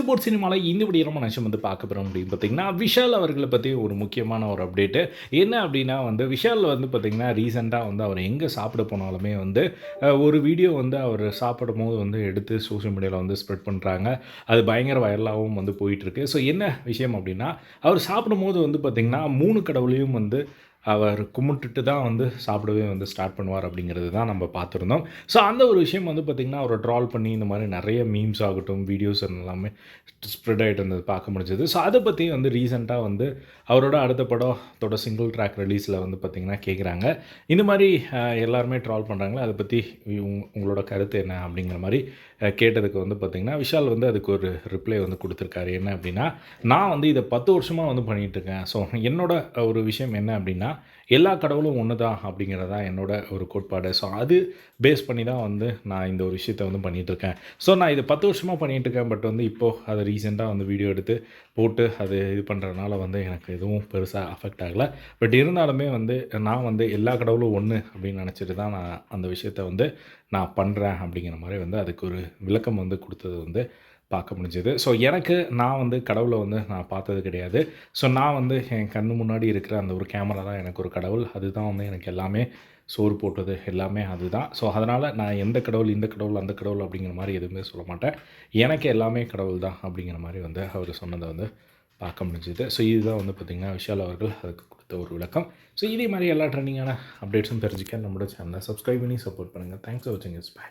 Board சினிமாவில் இந்த விடிய நம்ம வந்து பார்க்க போகிறோம் அப்படின்னு பார்த்தீங்கன்னா விஷால் அவர்களை பற்றி ஒரு முக்கியமான ஒரு அப்டேட்டு என்ன அப்படின்னா வந்து விஷால் வந்து பார்த்திங்கன்னா ரீசெண்டாக வந்து அவர் எங்கே சாப்பிட போனாலுமே வந்து ஒரு வீடியோ வந்து அவர் சாப்பிடும் போது வந்து எடுத்து சோஷியல் மீடியாவில் வந்து ஸ்ப்ரெட் பண்ணுறாங்க அது பயங்கர வைரலாகவும் வந்து போயிட்டுருக்கு ஸோ என்ன விஷயம் அப்படின்னா அவர் சாப்பிடும்போது வந்து பார்த்திங்கன்னா மூணு கடவுளையும் வந்து அவர் கும்பிட்டுட்டு தான் வந்து சாப்பிடவே வந்து ஸ்டார்ட் பண்ணுவார் அப்படிங்கிறது தான் நம்ம பார்த்துருந்தோம். ஸோ அந்த ஒரு விஷயம் வந்து பார்த்திங்கன்னா அவரை ட்ரால் பண்ணி இந்த மாதிரி நிறைய மீம்ஸ் ஆகட்டும் வீடியோஸ் எல்லாமே ஸ்ப்ரெட் ஆகிட்டு இருந்தது பார்க்க முடிஞ்சது. ஸோ அதை பற்றி வந்து ரீசெண்டாக வந்து அவரோட அடுத்த படத்தோட சிங்கிள் ட்ராக் ரிலீஸில் வந்து பார்த்திங்கன்னா கேட்குறாங்க இந்த மாதிரி எல்லாருமே ட்ரால் பண்ணுறாங்களே அதை பற்றி உங்களோட கருத்து என்ன அப்படிங்கிற மாதிரி கேட்டதுக்கு வந்து பார்த்திங்கன்னா விஷால் வந்து அதுக்கு ஒரு ரிப்ளை வந்து கொடுத்துருக்காரு. என்ன அப்படின்னா நான் வந்து இதை பத்து வருஷமாக வந்து பண்ணிகிட்டு இருக்கேன். ஸோ என்னோட ஒரு விஷயம் என்ன அப்படின்னா எல்லா கடவுளும் ஒன்று தான் அப்படிங்கிறதா என்னோட ஒரு கோட்பாடு. ஸோ அது பேஸ் பண்ணி தான் வந்து நான் இந்த ஒரு விஷயத்தை வந்து பண்ணிகிட்டு இருக்கேன் ஸோ நான் இது பத்து வருஷமாக பண்ணிகிட்டு இருக்கேன் பட் வந்து இப்போது அதை ரீசெண்டாக வந்து வீடியோ எடுத்து போட்டு அது இது பண்ணுறதுனால வந்து எனக்கு எதுவும் பெருசாக அஃபெக்ட் ஆகலை. பட் இருந்தாலுமே வந்து நான் வந்து எல்லா கடவுளும் ஒன்று அப்படின்னு நினச்சிட்டு தான் நான் அந்த விஷயத்தை வந்து நான் பண்ணுறேன் அப்படிங்கிற மாதிரி வந்து அதுக்கு ஒரு விளக்கம் வந்து கொடுத்தது வந்து பார்க்க முடிஞ்சது. ஸோ எனக்கு நான் வந்து கடவுளை வந்து நான் பார்த்தது கிடையாது. ஸோ நான் வந்து என் கண்ணு முன்னாடி இருக்கிற அந்த ஒரு கேமரா தான் எனக்கு ஒரு கடவுள். அதுதான் வந்து எனக்கு எல்லாமே சோறு போட்டது. எல்லாமே அதுதான். ஸோ அதனால் நான் எந்த கடவுள் இந்த கடவுள் அந்த கடவுள் அப்படிங்கிற மாதிரி எதுவுமே சொல்ல மாட்டேன். எனக்கு எல்லாமே கடவுள் தான் அப்படிங்கிற மாதிரி வந்து அவர் சொன்னதை வந்து பார்க்க முடிஞ்சுது. ஸோ இதுதான் வந்து பார்த்திங்கன்னா விஷால் அவர்கள் அதுக்கு கொடுத்த ஒரு விளக்கம். ஸோ இதே மாதிரி எல்லா ட்ரெண்டிங்கான அப்டேட்ஸும் தெரிஞ்சுக்க நம்மளோட சேனலை சப்ஸ்கிரைப் பண்ணி சப்போர்ட் பண்ணுங்கள் தேங்க்ஸ் ஃபார் வாட்சிங் இஸ் பை